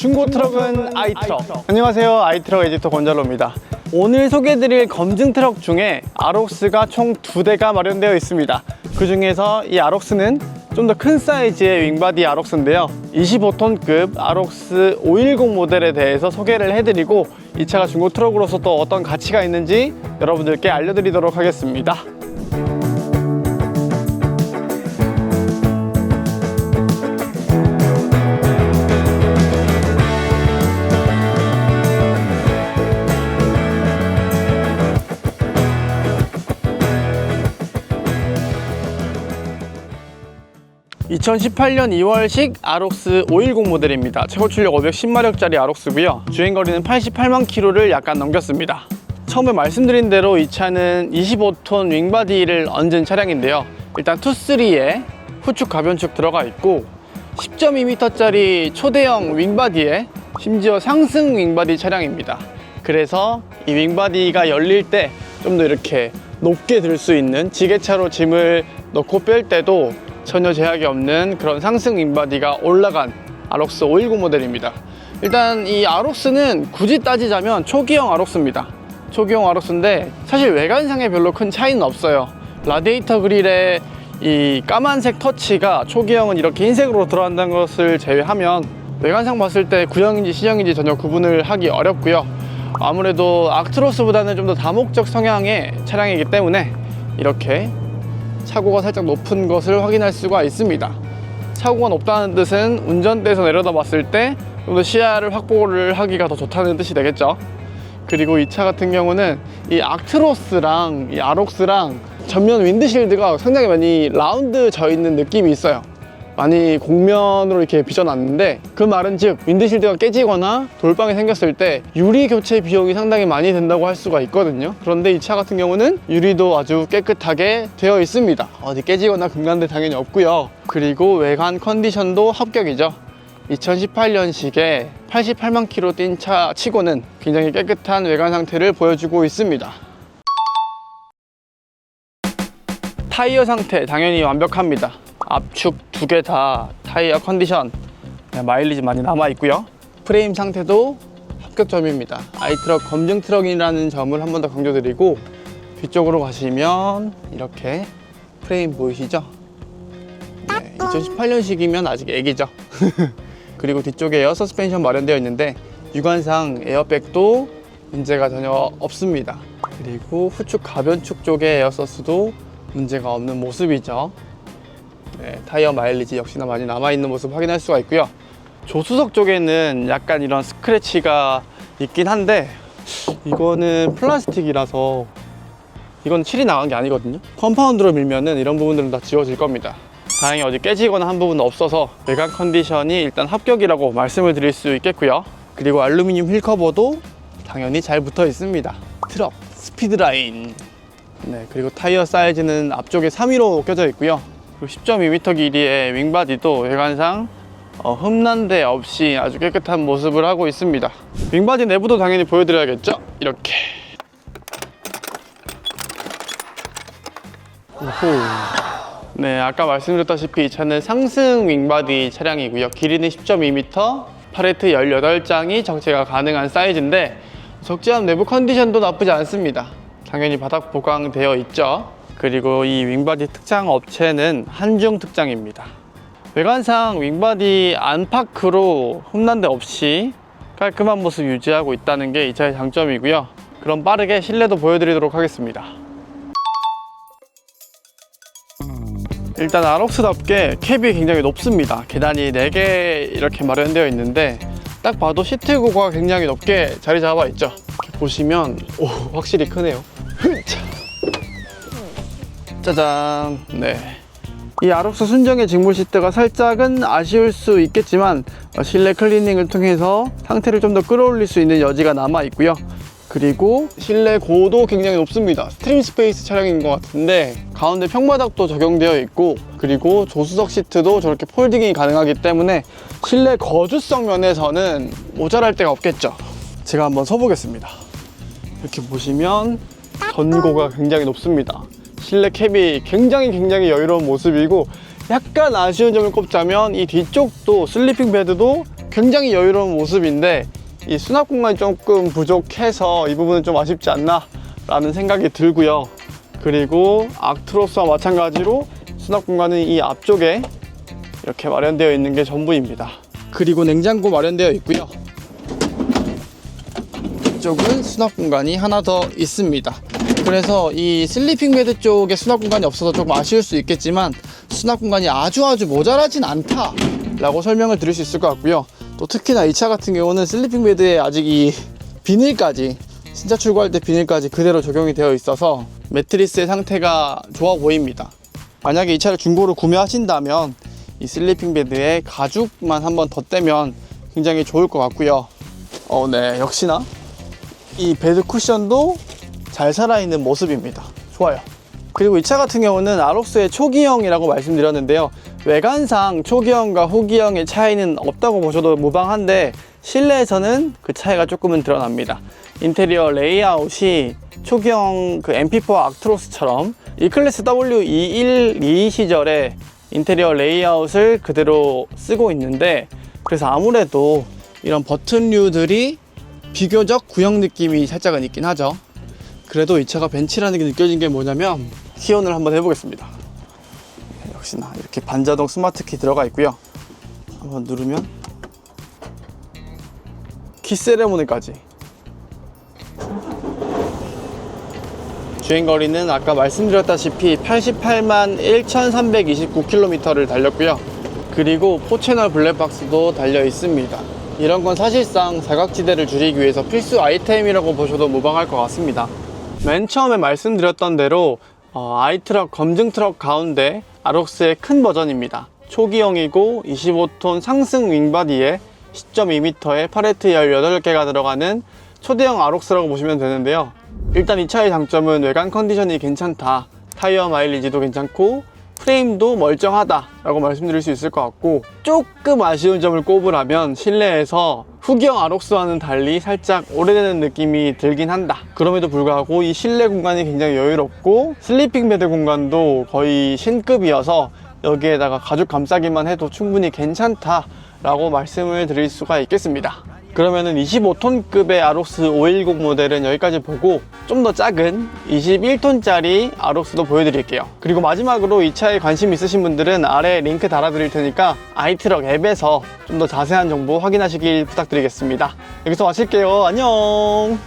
중고 트럭은 아이트럭. 안녕하세요. 아이트럭 에디터 권잘로입니다. 오늘 소개해드릴 검증 트럭 중에 아록스가 총 두 대가 마련되어 있습니다. 그 중에서 이 아록스는 좀 더 큰 사이즈의 윙바디 아록스인데요. 25톤급 아록스 510 모델에 대해서 소개를 해드리고 이 차가 중고 트럭으로서 또 어떤 가치가 있는지 여러분들께 알려드리도록 하겠습니다. (2018년 2월식) 아록스 510 모델입니다. 최고 출력 510마력짜리 아록스고요. 주행거리는 88만 킬로를 약간 넘겼습니다. 처음에 말씀드린 대로 이 차는 25톤 윙바디를 얹은 차량인데요. 일단 투3에 후축 가변축 들어가 있고 10.2m짜리 초대형 윙바디에 심지어 상승 윙바디 차량입니다. 그래서 이 윙바디가 열릴 때 좀 더 이렇게 높게 들 수 있는 지게차로 짐을 넣고 뺄 때도 전혀 제약이 없는 그런 상승 윙바디가 올라간 아록스 519 모델입니다. 일단 이 아록스는 굳이 따지자면 초기형 아록스입니다. 초기형 아록스인데 사실 외관상에 별로 큰 차이는 없어요. 라디에이터 그릴의 이 까만색 터치가 초기형은 이렇게 흰색으로 들어간다는 것을 제외하면 외관상 봤을 때 구형인지 신형인지 전혀 구분을 하기 어렵고요. 아무래도 악트로스보다는 좀 더 다목적 성향의 차량이기 때문에 이렇게 차고가 살짝 높은 것을 확인할 수가 있습니다. 차고가 높다는 뜻은 운전대에서 내려다 봤을 때 좀 더 시야를 확보를 하기가 더 좋다는 뜻이 되겠죠. 그리고 이 차 같은 경우는 이 악트로스랑 이 아록스랑 전면 윈드실드가 상당히 많이 라운드 져 있는 느낌이 있어요. 많이 곡면으로 이렇게 빚어놨는데 그 말은 즉 윈드실드가 깨지거나 돌방이 생겼을 때 유리 교체 비용이 상당히 많이 든다고 할 수가 있거든요. 그런데 이 차 같은 경우는 유리도 아주 깨끗하게 되어 있습니다. 어디 깨지거나 금간대 당연히 없고요. 그리고 외관 컨디션도 합격이죠. 2018년식에 88만 킬로 뛴 차 치고는 굉장히 깨끗한 외관 상태를 보여주고 있습니다. 타이어 상태 당연히 완벽합니다. 앞축 두 개 다 타이어 컨디션 네, 마일리지 많이 남아 있고요. 프레임 상태도 합격점입니다. 아이트럭 검증 트럭이라는 점을 한 번 더 강조드리고 뒤쪽으로 가시면 이렇게 프레임 보이시죠? 네, 2018년식이면 아직 애기죠. 그리고 뒤쪽에 에어 서스펜션 마련되어 있는데 유관상 에어백도 문제가 전혀 없습니다. 그리고 후축 가변축 쪽에 에어서스도 문제가 없는 모습이죠. 네, 타이어 마일리지 역시나 많이 남아있는 모습 확인할 수가 있고요. 조수석 쪽에는 약간 이런 스크래치가 있긴 한데 이거는 플라스틱이라서 이건 칠이 나간 게 아니거든요. 컴파운드로 밀면은 이런 부분들은 다 지워질 겁니다. 다행히 어디 깨지거나 한 부분은 없어서 외관 컨디션이 일단 합격이라고 말씀을 드릴 수 있겠고요. 그리고 알루미늄 휠 커버도 당연히 잘 붙어 있습니다. 트럭 스피드라인 네, 그리고 타이어 사이즈는 앞쪽에 3위로 껴져 있고요. 그리고 10.2m 길이의 윙바디도 외관상 어, 흠난 데 없이 아주 깨끗한 모습을 하고 있습니다. 윙바디 내부도 당연히 보여드려야겠죠? 이렇게. 오호. 네, 아까 말씀드렸다시피 이 차는 상승 윙바디 차량이고요. 길이는 10.2m, 팔레트 18장이 적재가 가능한 사이즈인데 적재함 내부 컨디션도 나쁘지 않습니다. 당연히 바닥 보강되어 있죠. 그리고 이 윙바디 특장 업체는 한중 특장입니다. 외관상 윙바디 안파크로 흠난 데 없이 깔끔한 모습 유지하고 있다는 게 이 차의 장점이고요. 그럼 빠르게 실내도 보여드리도록 하겠습니다. 일단 아록스답게 캡이 굉장히 높습니다. 계단이 4개 이렇게 마련되어 있는데 딱 봐도 시트 고가 굉장히 높게 자리 잡아 있죠. 보시면 오 확실히 크네요. 짜잔. 네. 이 아록스 순정의 직물 시트가 살짝은 아쉬울 수 있겠지만 어, 실내 클리닝을 통해서 상태를 좀 더 끌어올릴 수 있는 여지가 남아 있고요. 그리고 실내 고도 굉장히 높습니다. 스트림 스페이스 차량인 것 같은데 가운데 평바닥도 적용되어 있고 그리고 조수석 시트도 저렇게 폴딩이 가능하기 때문에 실내 거주성 면에서는 모자랄 데가 없겠죠. 제가 한번 서보겠습니다. 이렇게 보시면 전고가 굉장히 높습니다. 실내 캡이 굉장히 굉장히 여유로운 모습이고 약간 아쉬운 점을 꼽자면 이 뒤쪽도 슬리핑 베드도 굉장히 여유로운 모습인데 이 수납 공간이 조금 부족해서 이 부분은 좀 아쉽지 않나 라는 생각이 들고요. 그리고 악트로스와 마찬가지로 수납 공간은 이 앞쪽에 이렇게 마련되어 있는 게 전부입니다. 그리고 냉장고 마련되어 있고요. 이쪽은 수납 공간이 하나 더 있습니다 그래서 이 슬리핑 베드 쪽에 수납 공간이 없어서 조금 아쉬울 수 있겠지만 수납 공간이 아주 아주 모자라진 않다 라고 설명을 드릴 수 있을 것 같고요. 또 특히나 이 차 같은 경우는 슬리핑 베드에 아직 이 비닐까지 신차 출고할 때 비닐까지 그대로 적용이 되어 있어서 매트리스의 상태가 좋아 보입니다. 만약에 이 차를 중고로 구매하신다면 이 슬리핑 베드에 가죽만 한번 더 떼면 굉장히 좋을 것 같고요. 어, 네. 역시나 이 베드 쿠션도 잘 살아있는 모습입니다. 좋아요. 그리고 이 차 같은 경우는 아록스의 초기형이라고 말씀드렸는데요. 외관상 초기형과 후기형의 차이는 없다고 보셔도 무방한데 실내에서는 그 차이가 조금은 드러납니다. 인테리어 레이아웃이 초기형 그 MP4 악트로스처럼 E클래스 W212 시절에 인테리어 레이아웃을 그대로 쓰고 있는데 그래서 아무래도 이런 버튼류들이 비교적 구형 느낌이 살짝은 있긴 하죠. 그래도 이 차가 벤츠라는 게 느껴진 게 뭐냐면 키온을 한번 해보겠습니다. 네, 역시나 이렇게 반자동 스마트 키 들어가 있고요. 한번 누르면 키 세레모니까지. 주행 거리는 아까 말씀드렸다시피 88만 1,329km를 달렸고요. 그리고 4채널 블랙박스도 달려 있습니다. 이런 건 사실상 사각지대를 줄이기 위해서 필수 아이템이라고 보셔도 무방할 것 같습니다. 맨 처음에 말씀드렸던 대로 어, 아이트럭 검증 트럭 가운데 아록스의 큰 버전입니다. 초기형이고 25톤 상승 윙바디에 10.2m의 팔레트 18개가 들어가는 초대형 아록스라고 보시면 되는데요. 일단 이 차의 장점은 외관 컨디션이 괜찮다. 타이어 마일리지도 괜찮고 프레임도 멀쩡하다 라고 말씀드릴 수 있을 것 같고 조금 아쉬운 점을 꼽으라면 실내에서 후기형 아록스와는 달리 살짝 오래되는 느낌이 들긴 한다. 그럼에도 불구하고 이 실내 공간이 굉장히 여유롭고 슬리핑 베드 공간도 거의 신급이어서 여기에다가 가죽 감싸기만 해도 충분히 괜찮다 라고 말씀을 드릴 수가 있겠습니다 그러면은 25톤급의 아록스 510 모델은 여기까지 보고 좀 더 작은 21톤짜리 아록스도 보여드릴게요. 그리고 마지막으로 이 차에 관심 있으신 분들은 아래 링크 달아드릴 테니까 아이트럭 앱에서 좀 더 자세한 정보 확인하시길 부탁드리겠습니다. 여기서 마칠게요. 안녕!